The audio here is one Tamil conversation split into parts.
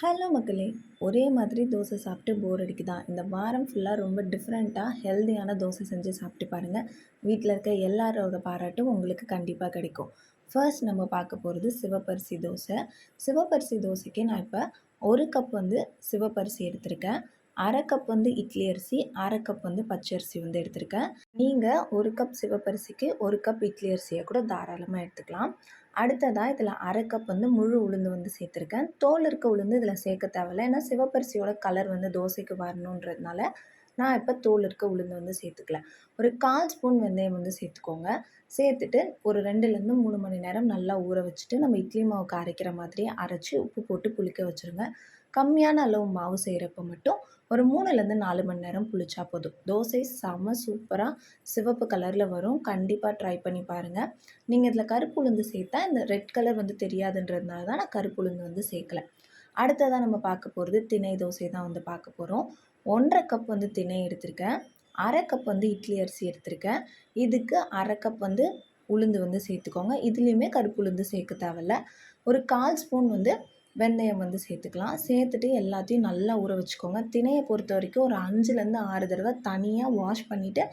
ஹலோ மக்களே ஒரே மாதிரி தோசை சாப்பிட்டு போர் அடிக்குதா இந்த வாரம் ஃபுல்லாக ரொம்ப டிஃப்ரெண்ட்டாக ஹெல்தியான தோசை செஞ்சு சாப்பிட்டு பாருங்கள் வீட்டில் இருக்க எல்லாரோட பாராட்டும் உங்களுக்கு கண்டிப்பாக கிடைக்கும். ஃபர்ஸ்ட் நம்ம பார்க்க போகிறது சிவப்பரிசி தோசை. சிவப்பரிசி தோசைக்கு நான் இப்போ ஒரு கப் வந்து சிவப்பரிசி எடுத்திருக்கேன். அரை கப் வந்து இட்லி அரிசி அரை கப் வந்து பச்சை அரிசி வந்து எடுத்திருக்கேன். நீங்கள் ஒரு கப் சிவப்பரிசிக்கு ஒரு கப் இட்லி அரிசியை கூட தாராளமாக எடுத்துக்கலாம். அடுத்ததாக இதில் அரை கப் வந்து முழு உளுந்து வந்து சேர்த்துருக்கேன். தோல் இருக்க உளுந்து இதில் சேர்க்க தேவையில்ல. ஏன்னா சிவப்பரிசியோட கலர் வந்து தோசைக்கு வரணுன்றதுனால நான் இப்போ தோல் இருக்க உளுந்து வந்து சேர்த்துக்கல. ஒரு கால் ஸ்பூன் வெந்தயம் வந்து சேர்த்துக்கோங்க. சேர்த்துட்டு ஒரு ரெண்டுலேருந்து மூணு மணி நேரம் நல்லா ஊற வச்சுட்டு நம்ம இட்லி மாவுக்கு அரைக்கிற மாதிரி அரைச்சி உப்பு போட்டு புளிக்க வச்சுருங்க. கம்மியான அளவு மாவு செய்கிறப்ப மட்டும் ஒரு மூணுலேருந்து நாலு மணி நேரம் புளிச்சா போதும். தோசை செம்ம சூப்பராக சிவப்பு கலரில் வரும். கண்டிப்பாக ட்ரை பண்ணி பாருங்கள் நீங்கள் இதில் கருப்பு உளுந்து சேர்த்தா இந்த ரெட் கலர் வந்து தெரியாதுன்றதுனால தான் நான் கருப்பு உளுந்து வந்து சேர்க்கல. அடுத்ததாக நம்ம பார்க்க போகிறது திணை தோசை தான் வந்து பார்க்க போகிறோம் ஒன்றரை கப் வந்து திணை எடுத்திருக்கேன். அரை கப் வந்து இட்லி அரிசி எடுத்திருக்கேன். இதுக்கு அரை கப் வந்து உளுந்து வந்து சேர்த்துக்கோங்க. இதுலேயுமே கருப்பு உளுந்து சேர்க்க தேவையில்ல. ஒரு கால் ஸ்பூன் வந்து வெந்தயம் வந்து சேர்த்துக்கலாம். சேர்த்துட்டு எல்லாத்தையும் நல்லா ஊற வச்சுக்கோங்க. திணையை பொறுத்த வரைக்கும் ஒரு அஞ்சுலேருந்து ஆறு தடவை தனியாக வாஷ் பண்ணிவிட்டு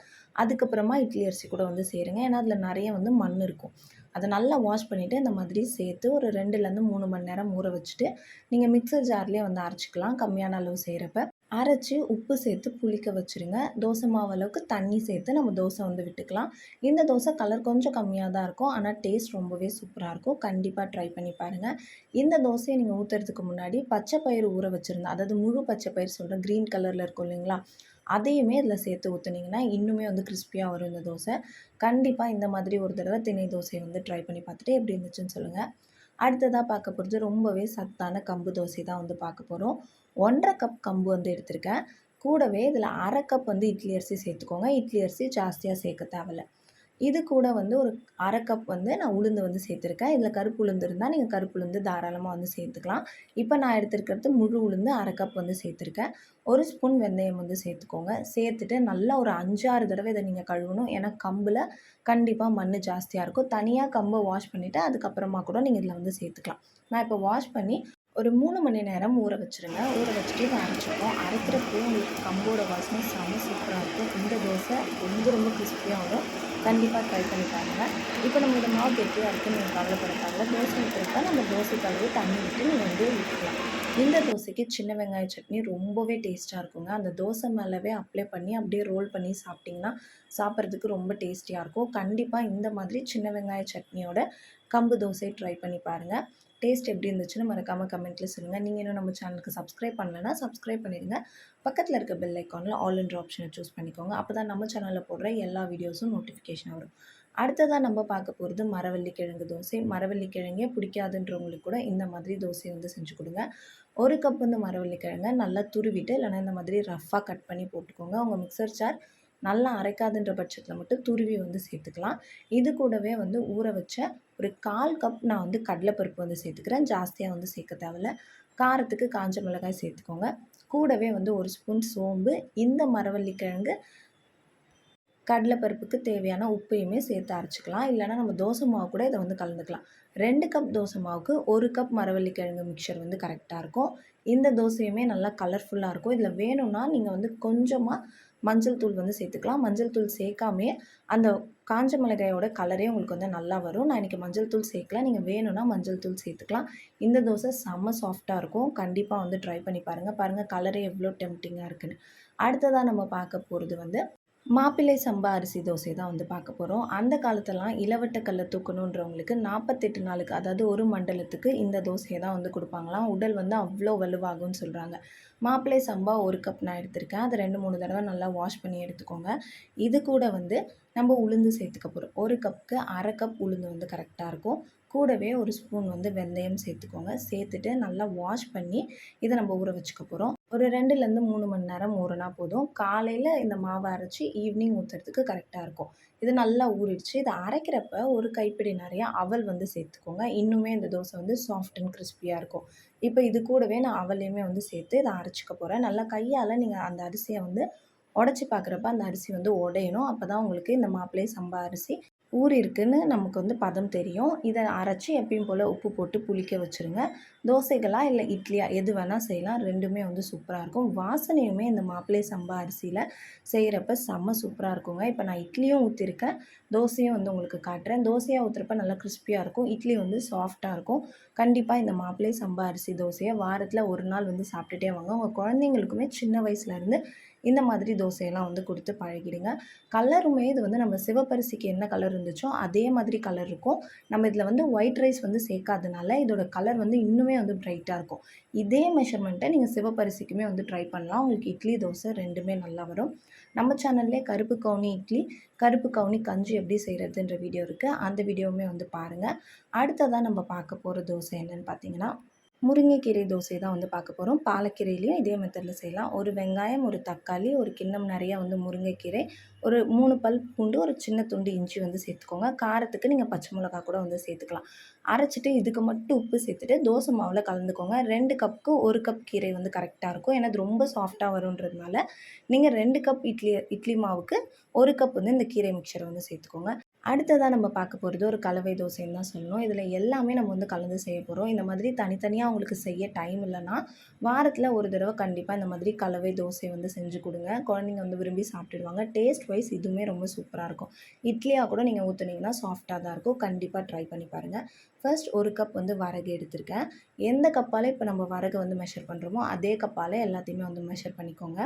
அதுக்கப்புறமா இட்லி அரிசி கூட வந்து சேருங்க. ஏன்னா அதில் நிறைய வந்து மண் இருக்கும். அதை நல்லா வாஷ் பண்ணிவிட்டு இந்த மாதிரி சேர்த்து ஒரு ரெண்டுலேருந்து மூணு மணி நேரம் ஊற வச்சுட்டு நீங்கள் மிக்சர் ஜார்லேயே வந்து அரைச்சிக்கலாம். கம்மியான அளவு செய்கிறப்ப அரைச்சி உப்பு சேர்த்து புளிக்க வச்சுருங்க. தோசை மாவு அளவுக்கு தண்ணி சேர்த்து நம்ம தோசை வந்து விட்டுக்கலாம். இந்த தோசை கலர் கொஞ்சம் கம்மியாக தான் இருக்கும். ஆனால் டேஸ்ட் ரொம்பவே சூப்பராக இருக்கும். கண்டிப்பாக ட்ரை பண்ணி பாருங்கள் இந்த தோசையை நீங்கள் ஊற்றுறதுக்கு முன்னாடி பச்சை பயிர் ஊற வச்சுருந்தேன் அதாவது முழு பச்சை பயிர் சொல்கிறேன் க்ரீன் கலரில் இருக்கும் இல்லைங்களா? அதையுமே இதில் சேர்த்து ஊற்றுனீங்கன்னா இன்னுமே வந்து கிறிஸ்பியாக வரும் இந்த தோசை. கண்டிப்பாக இந்த மாதிரி ஒரு தடவை திணை தோசையை வந்து ட்ரை பண்ணி பார்த்துட்டு எப்படி இருந்துச்சுன்னு சொல்லுங்கள் அடுத்ததாக பார்க்க போகிறது ரொம்பவே சத்தான கம்பு தோசை தான் வந்து பார்க்க போகிறோம் ஒன்றரை கப் கம்பு வந்து எடுத்திருக்கேன். கூடவே இதில் அரை கப் வந்து இட்லி அரிசி சேர்த்துக்கோங்க. இட்லி அரிசி ஜாஸ்தியாக சேர்க்க தேவையில்ல. இது கூட வந்து ஒரு அரை கப் வந்து நான் உளுந்து வந்து சேர்த்துருக்கேன். இதில் கருப்பு உளுந்து இருந்தால் நீங்கள் கருப்பு உளுந்து தாராளமாக வந்து சேர்த்துக்கலாம். இப்போ நான் எடுத்துருக்கிறது முழு உளுந்து அரை கப் வந்து சேர்த்துருக்கேன். ஒரு ஸ்பூன் வெந்தயம் வந்து சேர்த்துக்கோங்க. சேர்த்துட்டு நல்லா ஒரு அஞ்சாறு தடவை இதை நீங்கள் கழுவணும். ஏன்னா கம்பில் கண்டிப்பாக மண் ஜாஸ்தியாக இருக்கும். தனியாக கம்பை வாஷ் பண்ணிவிட்டு அதுக்கப்புறமா கூட நீங்கள் இதில் வந்து சேர்த்துக்கலாம். நான் இப்போ வாஷ் பண்ணி ஒரு மூணு மணி நேரம் ஊற வச்சுருங்க. ஊற வச்சுட்டு இதை அரைச்சிப்போம். அரைக்கிறப்போ உங்களுக்கு கம்போட வாசனை செம்ம சூப்பராக இருக்கும். இந்த தோசை ரொம்ப ரொம்ப கிறிஸ்பியாக வரும். கண்டிப்பாக ட்ரை பண்ணி பாருங்கள் இப்போ நம்ம இந்த மாவு கெட்டியாக இருக்குன்னு நீங்கள் கவலைப்பட தோசை ஊற்றுறப்ப நம்ம தோசை கழுவி தண்ணி விட்டு நீங்கள் வந்து ஊற்றிக்கலாம் இந்த தோசைக்கு சின்ன வெங்காய சட்னி ரொம்பவே டேஸ்ட்டாக இருக்குங்க. அந்த தோசை மேலவே அப்ளை பண்ணி அப்படியே ரோல் பண்ணி சாப்பிட்டிங்கன்னா சாப்பிட்றதுக்கு ரொம்ப டேஸ்டியாக இருக்கும். கண்டிப்பாக இந்த மாதிரி சின்ன வெங்காய சட்னியோட கம்பு தோசை ட்ரை பண்ணி பாருங்கள் டேஸ்ட் எப்படி இருந்துச்சுன்னு மறக்காமல் கமெண்ட்டில் சொல்லுங்கள் நீங்கள் இன்னும் நம்ம சேனலுக்கு சப்ஸ்கிரைப் பண்ணலைன்னா சப்ஸ்கிரைப் பண்ணிடுங்க. பக்கத்தில் இருக்க பெல் ஐக்கானில் ஆல் இன்ட்ரு ஆப்ஷனை சூஸ் பண்ணிக்கோங்க. அப்போ தான் நம்ம சேனலில் போடுற எல்லா வீடியோஸும் நோட்டிஃபிகேஷன் வரும். அடுத்ததாக நம்ம பார்க்க போகிறது மரவள்ளி கிழங்கு தோசை. மரவள்ளி கிழங்கே பிடிக்காதுன்றவங்களுக்கு கூட இந்த மாதிரி தோசை வந்து செஞ்சு கொடுங்க. ஒரு கப் வந்து மரவள்ளி கிழங்கை நல்லா துருவிட்டு இல்லைனா இந்த மாதிரி ரஃப்பாக கட் பண்ணி போட்டுக்கோங்க. உங்கள் மிக்சர் சார் நல்லா அரைக்காதுன்ற பட்சத்தில் மட்டும் துருவி வந்து சேர்த்துக்கலாம். இது கூடவே வந்து ஊற வச்ச ஒரு கால் கப் நான் வந்து கடலைப்பருப்பு வந்து சேர்த்துக்கிறேன். ஜாஸ்தியாக வந்து சேர்க்க தேவையில்ல. காரத்துக்கு காஞ்ச மிளகாய் சேர்த்துக்கோங்க. கூடவே வந்து ஒரு ஸ்பூன் சோம்பு இந்த மரவள்ளி கிழங்கு கடலைப்பருப்புக்கு தேவையான உப்பையுமே சேர்த்து அரைச்சிக்கலாம். இல்லைனா நம்ம தோசை மாவு கூட இதை வந்து கலந்துக்கலாம். ரெண்டு கப் தோசை மாவுக்கு ஒரு கப் மரவள்ளி கிழங்கு மிக்சர் வந்து கரெக்டாக இருக்கும். இந்த தோசையுமே நல்லா கலர்ஃபுல்லாக இருக்கும். இதில் வேணும்னா நீங்கள் வந்து கொஞ்சமாக மஞ்சள் தூள் வந்து சேர்த்துக்கலாம். மஞ்சள் தூள் சேர்க்காமே அந்த காஞ்ச மிளகாயோட கலரே உங்களுக்கு வந்து நல்லா வரும். நான் இன்றைக்கி மஞ்சள் தூள் சேர்க்கல. நீங்கள் வேணும்னா மஞ்சள் தூள் சேர்த்துக்கலாம். இந்த தோசை செம்ம சாஃப்டாக இருக்கும். கண்டிப்பாக வந்து ட்ரை பண்ணி பாருங்கள் பாருங்கள் கலரே எவ்வளோ டெம்டிங்காக இருக்குதுன்னு அடுத்ததாக நம்ம பார்க்க போகிறது வந்து மாப்பிள்ளை சம்பா அரிசி தோசை தான் வந்து பார்க்க போகிறோம் அந்த காலத்தெல்லாம் இளவட்ட கல்லை தூக்கணுன்றவங்களுக்கு நாற்பத்தெட்டு நாளுக்கு அதாவது ஒரு மண்டலத்துக்கு இந்த தோசையை தான் வந்து கொடுப்பாங்களாம். உடல் வந்து அவ்வளோ வலுவாகும்னு சொல்கிறாங்க மாப்பிள்ளை சம்பா ஒரு கப் நான் எடுத்திருக்கேன். அதை ரெண்டு மூணு தடவை நல்லா வாஷ் பண்ணி எடுத்துக்கோங்க. இது கூட வந்து நம்ம உளுந்து சேர்த்துக்க போகிறோம் ஒரு கப்புக்கு அரை கப் உளுந்து வந்து கரெக்டாக இருக்கும். கூடவே ஒரு ஸ்பூன் வந்து வெந்தயம் சேர்த்துக்கோங்க. சேர்த்துட்டு நல்லா வாஷ் பண்ணி இதை நம்ம ஊற வச்சுக்க போகிறோம் ஒரு ரெண்டுலேருந்து மூணு மணி நேரம் ஊறினா போதும். காலையில் இந்த மாவை அரைச்சி ஈவினிங் ஊற்றுறதுக்கு கரெக்டாக இருக்கும். இது நல்லா ஊறிடுச்சு. இதை அரைக்கிறப்ப ஒரு கைப்பிடி நிறையா அவல் வந்து சேர்த்துக்கோங்க. இன்னுமே இந்த தோசை வந்து சாஃப்ட் அண்ட் கிறிஸ்பியாக இருக்கும். இப்போ இது கூடவே நான் அவலையுமே வந்து சேர்த்து இதை அரைச்சிக்க போகிறேன் நல்லா கையால் நீங்கள் அந்த அரிசியை வந்து உடச்சி பார்க்குறப்ப அந்த அரிசி வந்து உடையணும். அப்போ தான் உங்களுக்கு இந்த மாப்பிள்ளை சம்பா அரிசி ஊறியிருக்குன்னு நமக்கு வந்து பதம் தெரியும். இதை அரைச்சி எப்பயும் போல் உப்பு போட்டு புளிக்க வச்சுருங்க. தோசைகளா இல்லை இட்லியாக எது வேணால் செய்யலாம். ரெண்டுமே வந்து சூப்பராக இருக்கும். வாசனையுமே இந்த மாப்பிள்ளை சம்பா அரிசியில் செய்கிறப்ப செம்ம சூப்பராக இருக்குங்க. இப்போ நான் இட்லியும் ஊற்றிருக்கேன் தோசையும் வந்து உங்களுக்கு காட்டுறேன். தோசையாக ஊற்றுறப்ப நல்லா கிறிஸ்பியாக இருக்கும். இட்லி வந்து சாஃப்டாக இருக்கும். கண்டிப்பாக இந்த மாப்பிள்ளை சம்பா அரிசி தோசையை வாரத்தில் ஒரு நாள் வந்து சாப்பிட்டுட்டே வாங்க. உங்கள் குழந்தைங்களுக்குமே சின்ன வயசுலேருந்து இந்த மாதிரி தோசையெல்லாம் வந்து கொடுத்து பழகிடுங்க. கலருமே இது வந்து நம்ம சிவப்பரிசிக்கு என்ன கலர் இருந்துச்சோ அதே மாதிரி கலர் இருக்கும். நம்ம இதில் வந்து ஒயிட் ரைஸ் வந்து சேர்க்காதனால இதோட கலர் வந்து இன்னுமே வந்து ப்ரைட்டாக இருக்கும். இதே மெஷர்மெண்ட்டை நீங்கள் சிவப்பரிசிக்குமே வந்து ட்ரை பண்ணலாம். உங்களுக்கு இட்லி தோசை ரெண்டுமே நல்லா வரும். நம்ம சேனல்லே கருப்பு கவுனி இட்லி கருப்பு கவுனி கஞ்சி எப்படி செய்கிறதுன்ற வீடியோ இருக்குது அந்த வீடியோவுமே வந்து பாருங்கள் அடுத்ததாக நம்ம பார்க்க போகிற தோசை என்னென்னு பார்த்தீங்கன்னா முருங்கைக்கீரை தோசை தான் வந்து பார்க்க போகிறோம் பாலக்கீரையிலையும் இதே மெத்தடில் செய்யலாம். ஒரு வெங்காயம் ஒரு தக்காளி ஒரு கிண்ணம் நிறையா வந்து முருங்கைக்கீரை ஒரு மூணு பல் பூண்டு ஒரு சின்ன துண்டு இஞ்சி வந்து சேர்த்துக்கோங்க. காரத்துக்கு நீங்கள் பச்சை மிளகா கூட வந்து சேர்த்துக்கலாம். அரைச்சிட்டு இதுக்கு மட்டும் உப்பு சேர்த்துட்டு தோசை மாவில் கலந்துக்கோங்க. ரெண்டு கப்புக்கு ஒரு கப் கீரை வந்து கரெக்டாக இருக்கும். ஏன்னா அது ரொம்ப சாஃப்டாக வருன்றதுனால நீங்கள் ரெண்டு கப் இட்லி இட்லி மாவுக்கு ஒரு கப் வந்து இந்த கீரை மிக்சரை வந்து சேர்த்துக்கோங்க. அடுத்ததாக நம்ம பார்க்க போகிறது ஒரு கலவை தோசைன்னு தான் சொல்லணும். இதில் எல்லாமே நம்ம வந்து கலந்து செய்ய போகிறோம் இந்த மாதிரி தனித்தனியாக அவங்களுக்கு செய்ய டைம் இல்லைன்னா வாரத்தில் ஒரு தடவை கண்டிப்பாக இந்த மாதிரி கலவை தோசை வந்து செஞ்சு கொடுங்க. குழந்தைங்க வந்து விரும்பி சாப்பிட்டுடுவாங்க. டேஸ்ட் வைஸ் இதுவுமே ரொம்ப சூப்பராக இருக்கும். இட்லியாக கூட நீங்கள் ஊற்றுனீங்கன்னா சாஃப்டாக தான் இருக்கும். கண்டிப்பாக ட்ரை பண்ணி பாருங்கள் ஃபர்ஸ்ட் ஒரு கப் வந்து வரகு எடுத்திருக்கேன். எந்த கப்பால் இப்போ நம்ம வரகு வந்து மெஷர் பண்ணுறோமோ அதே கப்பால் எல்லாத்தையுமே வந்து மெஷர் பண்ணிக்கோங்க.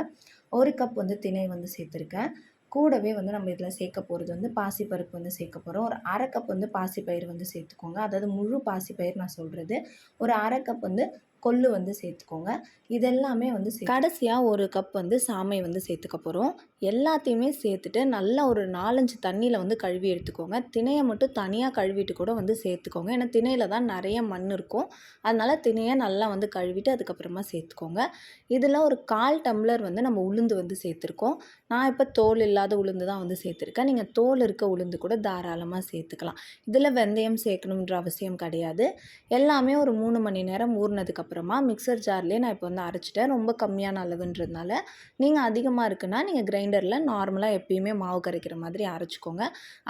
ஒரு கப் வந்து திணை வந்து சேர்த்துருக்கேன். கூடவே வந்து நம்ம இதில் சேர்க்க போகிறது வந்து பாசிப்பருப்பு வந்து சேர்க்க போகிறோம் ஒரு அரை கப் வந்து பாசிப்பயிர் வந்து சேர்த்துக்கோங்க. அதாவது முழு பாசிப்பயிர் நான் சொல்கிறது ஒரு அரை கப் வந்து கொள்ளு வந்து சேர்த்துக்கோங்க. இதெல்லாமே வந்து கடைசியாக ஒரு கப் வந்து சாமை வந்து சேர்த்துக்க போகிறோம் எல்லாத்தையுமே சேர்த்துட்டு நல்லா ஒரு நாலஞ்சு தண்ணியில் வந்து கழுவி எடுத்துக்கோங்க. திணையை மட்டும் தனியாக கழுவிட்டு கூட வந்து சேர்த்துக்கோங்க. ஏன்னா திணையில் தான் நிறைய மண் இருக்கும். அதனால் திணையை நல்லா வந்து கழுவிட்டு அதுக்கப்புறமா சேர்த்துக்கோங்க. இதில் ஒரு கால் டம்ளர் வந்து நம்ம உளுந்து வந்து சேர்த்துருக்கோம். நான் இப்போ தோல் இல்லாத உளுந்து தான் வந்து சேர்த்துருக்கேன். நீங்கள் தோல் இருக்க உளுந்து கூட தாராளமாக சேர்த்துக்கலாம். இதில் வெந்தயம் சேர்க்கணுன்ற அவசியம் கிடையாது. எல்லாமே ஒரு மூணு மணி நேரம் ஊறினதுக்கப்புறமா மிக்சர் ஜார்லேயே நான் இப்போ வந்து அரைச்சிட்டேன். ரொம்ப கம்மியான அளவுன்றதுனால நீங்கள் அதிகமாக இருக்குன்னா நீங்கள் கிரைண்டரில் நார்மலாக எப்பயுமே மாவு கரைக்கிற மாதிரி அரைச்சிக்கோங்க.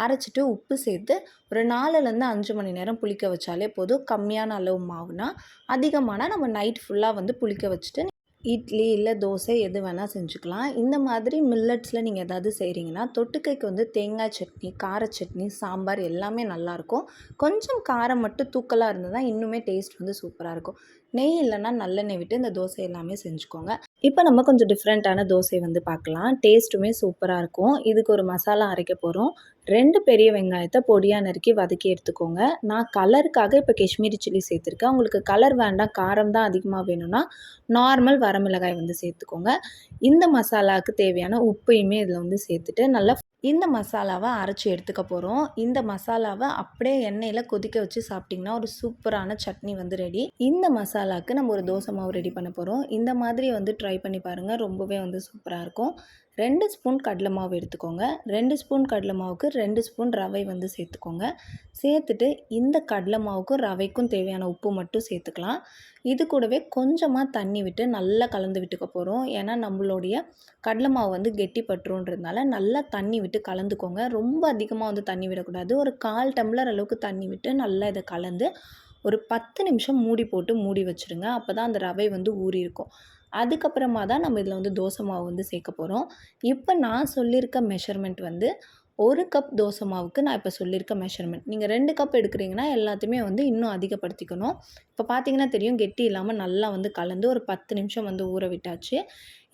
அரைச்சிட்டு உப்பு சேர்த்து ஒரு நாலுலேருந்து அஞ்சு மணி நேரம் புளிக்க வச்சாலே போதும். கம்மியான அளவு மாவுனா அதிகமான நம்ம நைட் ஃபுல்லாக வந்து புளிக்க வச்சுட்டு இட்லி இல்லை தோசை எது வேணால் செஞ்சுக்கலாம். இந்த மாதிரி மில்லட்ஸில் நீங்கள் எதாவது செய்கிறீங்கன்னா தொட்டுக்கைக்கு வந்து தேங்காய் சட்னி கார சட்னி சாம்பார் எல்லாமே நல்லாயிருக்கும். கொஞ்சம் காரம் மட்டும் தூக்கலாக இருந்தால் தான் இன்னுமே டேஸ்ட் வந்து சூப்பராக இருக்கும். நெய் இல்லைன்னா நல்லெண்ணெய் விட்டு இந்த தோசை எல்லாமே செஞ்சுக்கோங்க. இப்போ நம்ம கொஞ்சம் டிஃப்ரெண்ட்டான தோசை வந்து பார்க்கலாம். டேஸ்ட்டுமே சூப்பராக இருக்கும். இதுக்கு ஒரு மசாலா அரைக்க போகிறோம் ரெண்டு பெரிய வெங்காயத்தை பொடியாக நறுக்கி வதக்கி எடுத்துக்கோங்க. நான் கலருக்காக இப்போ காஷ்மீரி சில்லி சேர்த்துருக்கேன். உங்களுக்கு கலர் வேண்டாம் காரம் தான் அதிகமாக வேணும்னா நார்மல் வரமிளகாய் வந்து சேர்த்துக்கோங்க. இந்த மசாலாவுக்கு தேவையான உப்பையுமே இதில் வந்து சேர்த்துட்டு நல்லா இந்த மசாலாவை அரைச்சி எடுத்துக்க போகிறோம் இந்த மசாலாவை அப்படியே எண்ணெயில் கொதிக்க வச்சு சாப்பிட்டிங்கன்னா ஒரு சூப்பரான சட்னி வந்து ரெடி இந்த மசாலாவுக்கு நம்ம ஒரு தோசை மாவு ரெடி பண்ண போகிறோம் இந்த மாதிரி வந்து ட்ரை பண்ணி பாருங்கள் ரொம்பவே வந்து சூப்பராக இருக்கும். ரெண்டு ஸ்பூன் கடலை மாவு எடுத்துக்கோங்க. ரெண்டு ஸ்பூன் கடலை மாவுக்கு ரெண்டு ஸ்பூன் ரவை வந்து சேர்த்துக்கோங்க. சேர்த்துட்டு இந்த கடலை மாவுக்கும் ரவைக்கும் தேவையான உப்பு மட்டும் சேர்த்துக்கலாம். இது கூடவே கொஞ்சமாக தண்ணி விட்டு நல்லா கலந்து விட்டுக்க போகிறோம் ஏன்னா நம்மளுடைய கடலை மாவு வந்து கெட்டி பட்டுருன்றதுனால நல்லா தண்ணி விட்டு கலந்துக்கோங்க. ரொம்ப அதிகமாக வந்து தண்ணி விடக்கூடாது. ஒரு கால் டம்ளர் அளவுக்கு தண்ணி விட்டு நல்லா இதை கலந்து ஒரு பத்து நிமிஷம் மூடி போட்டு மூடி வச்சுருங்க. அப்போ தான் அந்த ரவை வந்து ஊறி இருக்கும் அதுக்கப்புறமா தான் நம்ம இதில் வந்து தோசை மாவு வந்து சேர்க்க போகிறோம் இப்போ நான் சொல்லியிருக்க மெஷர்மெண்ட் வந்து ஒரு கப் தோசை மாவுக்கு நான் இப்போ சொல்லியிருக்க மெஷர்மெண்ட் நீங்கள் ரெண்டு கப் எடுக்கிறீங்கன்னா எல்லாத்தையுமே வந்து இன்னும் அதிகப்படுத்திக்கணும். இப்போ பார்த்தீங்கன்னா தெரியும் கெட்டி இல்லாமல் நல்லா வந்து கலந்து ஒரு பத்து நிமிஷம் வந்து ஊற விட்டாச்சு.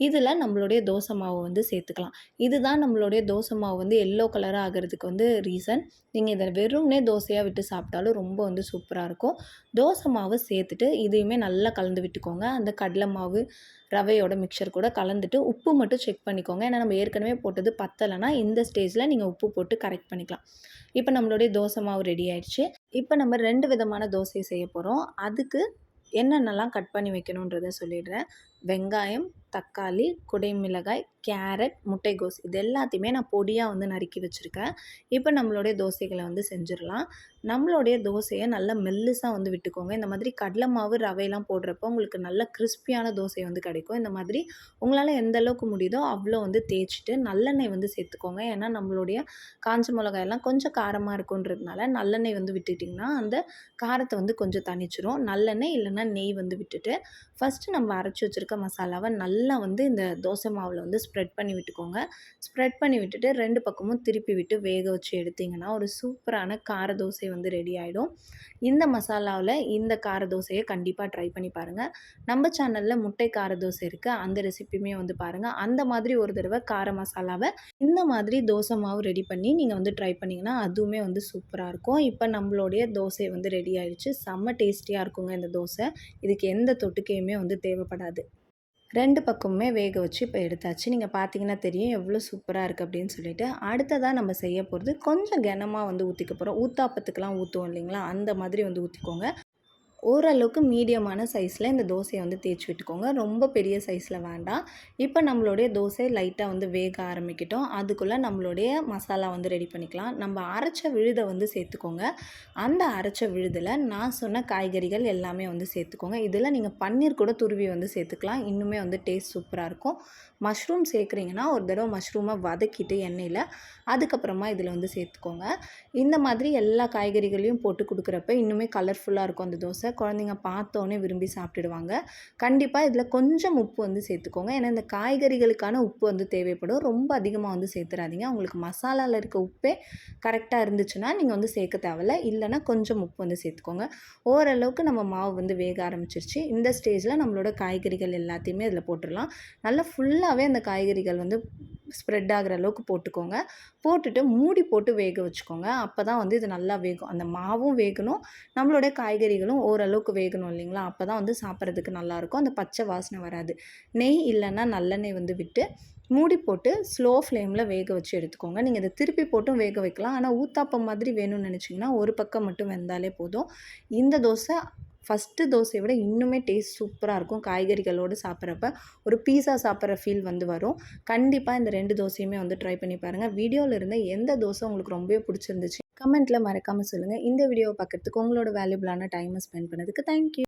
இதில் நம்மளுடைய தோசை மாவு வந்து சேர்த்துக்கலாம். இதுதான் நம்மளுடைய தோசை மாவு வந்து எல்லோ கலராக ஆகிறதுக்கு வந்து ரீசன் நீங்கள் இதை வெறும்னே தோசையாக விட்டு சாப்பிட்டாலும் ரொம்ப வந்து சூப்பராக இருக்கும். தோசை மாவு சேர்த்துட்டு இதையுமே நல்லா கலந்து விட்டுக்கோங்க. அந்த கடலை மாவு ரவையோட மிக்சர் கூட கலந்துட்டு உப்பு மட்டும் செக் பண்ணிக்கோங்க. ஏன்னா நம்ம ஏற்கனவே போட்டது பத்தலைன்னா இந்த ஸ்டேஜில் நீங்கள் உப்பு போட்டு கரெக்ட் பண்ணிக்கலாம். இப்போ நம்மளுடைய தோசை மாவு ரெடி ஆயிடுச்சு. இப்போ நம்ம ரெண்டு விதமான தோசை செய்ய போகிறோம் அதுக்கு என்னென்னலாம் கட் பண்ணி வைக்கணுன்றதை சொல்லிடுறேன். வெங்காயம் தக்காளி குடைமிளகாய் கேரட் முட்டைகோஸ் இது எல்லாத்தையுமே நான் பொடியாக வந்து நறுக்கி வச்சுருக்கேன். இப்போ நம்மளுடைய தோசைகளை வந்து செஞ்சிடலாம். நம்மளுடைய தோசையை நல்லா மெல்லுசாக வந்து விட்டுக்கோங்க. இந்த மாதிரி கடலை மாவு ரவையெல்லாம் போடுறப்போ உங்களுக்கு நல்ல கிறிஸ்பியான தோசை வந்து கிடைக்கும். இந்த மாதிரி உங்களால் எந்த அளவுக்கு முடியுதோ அவ்வளோ வந்து தேய்ச்சிட்டு நல்லெண்ணெய் வந்து சேர்த்துக்கோங்க. ஏன்னா நம்மளுடைய காஞ்ச மிளகாயெல்லாம் கொஞ்சம் காரமாக இருக்குன்றதுனால நல்லெண்ணெய் வந்து விட்டுட்டிங்கன்னா அந்த காரத்தை வந்து கொஞ்சம் தணிச்சிரும். நல்லெண்ணெய் இல்லைன்னா நெய் வந்து விட்டுட்டு ஃபஸ்ட்டு நம்ம அரைச்சி வச்சுருக்க மசாலாவை நல்லா வந்து இந்த தோசை மாவில் வந்து ஸ்ப்ரெட் பண்ணி விட்டுக்கோங்க. ஸ்ப்ரெட் பண்ணி விட்டுட்டு ரெண்டு பக்கமும் திருப்பி விட்டு வேக வச்சு எடுத்திங்கன்னா ஒரு சூப்பரான கார தோசை வந்து ரெடி ஆகிடும் இந்த மசாலாவில் இந்த கார தோசையை கண்டிப்பாக ட்ரை பண்ணி பாருங்கள் நம்ம சேனலில் முட்டை கார தோசை இருக்குது அந்த ரெசிப்பியுமே வந்து பாருங்கள் அந்த மாதிரி ஒரு தடவை கார மசாலாவை இந்த மாதிரி தோசை மாவு ரெடி பண்ணி நீங்கள் வந்து ட்ரை பண்ணிங்கன்னா அதுவுமே வந்து சூப்பராக இருக்கும். இப்போ நம்மளுடைய தோசை வந்து ரெடி ஆயிடுச்சு. செம்ம டேஸ்டியாக இருக்குங்க இந்த தோசை. இதுக்கு எந்த தொட்டுக்கையுமே வந்து தேவைப்படாது. ரெண்டு பக்கமுமே வேக வச்சு இப்போ எடுத்தாச்சு. நீங்கள் பார்த்தீங்கன்னா தெரியும் எவ்வளோ சூப்பராக இருக்குது அப்படின்னு சொல்லிட்டு. அடுத்ததாக நம்ம செய்ய போகிறது கொஞ்சம் கனமாக வந்து ஊற்றிக்க போகிறோம் ஊத்தாப்பத்துக்கெலாம் ஊற்றுவோம் இல்லைங்களா? அந்த மாதிரி வந்து ஊற்றிக்கோங்க ஓரளவுக்கு மீடியமான சைஸில் இந்த தோசையை வந்து தேய்ச்சி விட்டுக்கோங்க. ரொம்ப பெரிய சைஸில் வேண்டாம். இப்போ நம்மளுடைய தோசை லைட்டாக வந்து வேக ஆரம்பிக்கிட்டோம். அதுக்குள்ளே நம்மளுடைய மசாலா வந்து ரெடி பண்ணிக்கலாம். நம்ம அரைச்ச விழுதை வந்து சேர்த்துக்கோங்க. அந்த அரைச்ச விழுதில் நான் சொன்ன காய்கறிகள் எல்லாமே வந்து சேர்த்துக்கோங்க. இதில் நீங்கள் பன்னீர் கூட துருவி வந்து சேர்த்துக்கலாம். இன்னுமே வந்து டேஸ்ட் சூப்பராக இருக்கும். மஷ்ரூம் சேர்க்குறீங்கன்னா ஒரு தடவை மஷ்ரூமை வதக்கிட்டு எண்ணெயில் அதுக்கப்புறமா இதில் வந்து சேர்த்துக்கோங்க. இந்த மாதிரி எல்லா காய்கறிகளையும் போட்டு கொடுக்குறப்ப இன்னுமே கலர்ஃபுல்லாக இருக்கும் அந்த தோசை. குழந்தைங்க பார்த்தோன்னே விரும்பி சாப்பிட்டுடுவாங்க. கண்டிப்பாக இதில் கொஞ்சம் உப்பு வந்து சேர்த்துக்கோங்க. ஏன்னா இந்த காய்கறிகளுக்கான உப்பு வந்து தேவைப்படும். ரொம்ப அதிகமாக வந்து சேர்த்துறாதீங்க. உங்களுக்கு மசாலாவில் இருக்க உப்பே கரெக்டாக இருந்துச்சுன்னா நீங்கள் வந்து சேர்க்க தேவையில்ல. இல்லைன்னா கொஞ்சம் உப்பு வந்து சேர்த்துக்கோங்க. ஓரளவுக்கு நம்ம மாவு வந்து வேக ஆரம்பிச்சிருச்சு. இந்த ஸ்டேஜில் நம்மளோட காய்கறிகள் எல்லாத்தையுமே அதில் போட்டுடலாம். நல்லா ஃபுல்லாக ஃபுல்லாகவே அந்த காய்கறிகள் வந்து ஸ்ப்ரெட் ஆகிற அளவுக்கு போட்டுக்கோங்க. போட்டுட்டு மூடி போட்டு வேக வச்சுக்கோங்க. அப்போ தான் வந்து இது நல்லா வேகும். அந்த மாவும் வேகணும். நம்மளுடைய காய்கறிகளும் ஓரளவுக்கு வேகணும் இல்லைங்களா? அப்போ தான் வந்து சாப்பிட்றதுக்கு நல்லாயிருக்கும். அந்த பச்சை வாசனை வராது. நெய் இல்லைன்னா நல்லெண்ணெய் வந்து விட்டு மூடி போட்டு ஸ்லோ ஃப்ளேமில் வேக வச்சு எடுத்துக்கோங்க. நீங்கள் இதை திருப்பி போட்டும் வேக வைக்கலாம். ஆனால் ஊத்தாப்பம் மாதிரி வேணும்னு நினச்சிங்கன்னா ஒரு பக்கம் மட்டும் வெந்தாலே போதும். இந்த தோசை ஃபஸ்ட்டு தோசையை விட இன்னுமே டேஸ்ட் சூப்பராக இருக்கும். காய்கறிகளோடு சாப்பிட்றப்ப ஒரு பீஸா சாப்பிட்ற ஃபீல் வந்து வரும். கண்டிப்பாக இந்த ரெண்டு தோசையுமே வந்து ட்ரை பண்ணி பாருங்கள் வீடியோவில் இருந்த எந்த தோசை உங்களுக்கு ரொம்பவே பிடிச்சிருந்துச்சு? கமெண்ட்டில் மறக்காமல் சொல்லுங்கள் இந்த வீடியோவை பார்க்குறதுக்கு உங்களோட வேல்யூபிளான டைமை ஸ்பெண்ட் பண்ணதுக்கு தேங்க்யூ